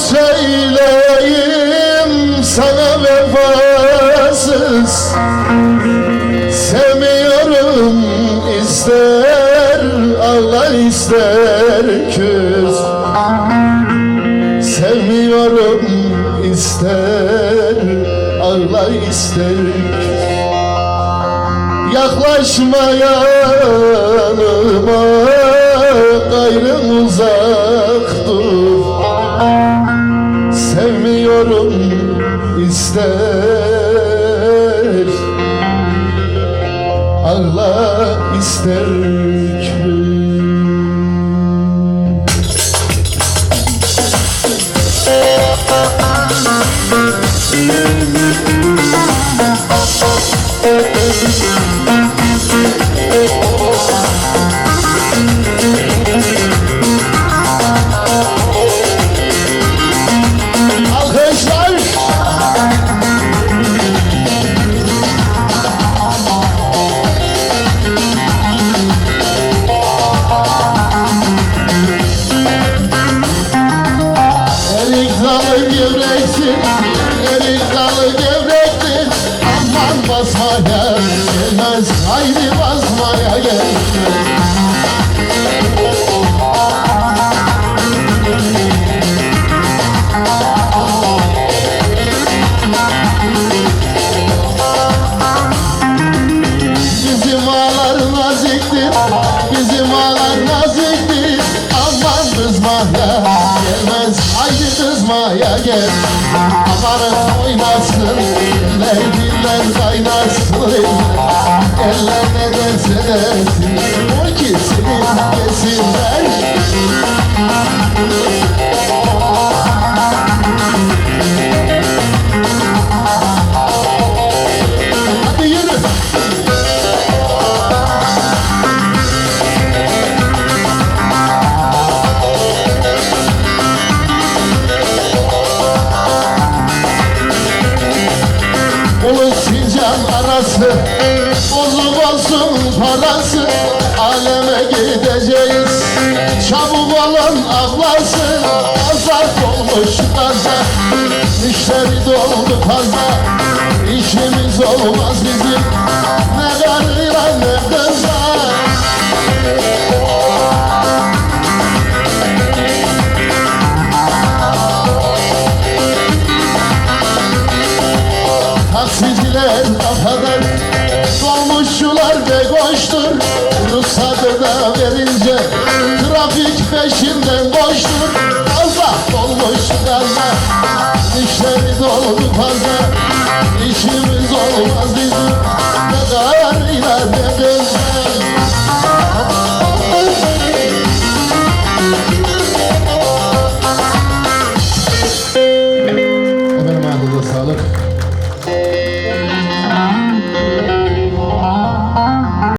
söyleyeyim sana vefasız. Sevmiyorum ister Allah ister küs. Sevmiyorum ister Allah ister küs. Yaklaşma yanıma gayrım uzak Sevmiyorum ister. Allah ister ki. Alkışlar gevrektir, erik dalı Aman basmaya gelmez, haydi basmaya gelmez kızmaya gel. Amanın oynasın, eller diller kaynasın Eller ne derse desin, arası Bozuk olsun parası. Aleme gideceğiz Çabuk olun avlasın Pazar dolmuş gaza Müşteri doldu fazla. İşimiz olmaz bizim Ne karıyla ne kızla Taksiciler kafadan Dolmuşçular ve koştur. Ruhsatı da verince Trafik peşinden koştur. Allah dolmuş gaza İşleri doldu fazla olmaz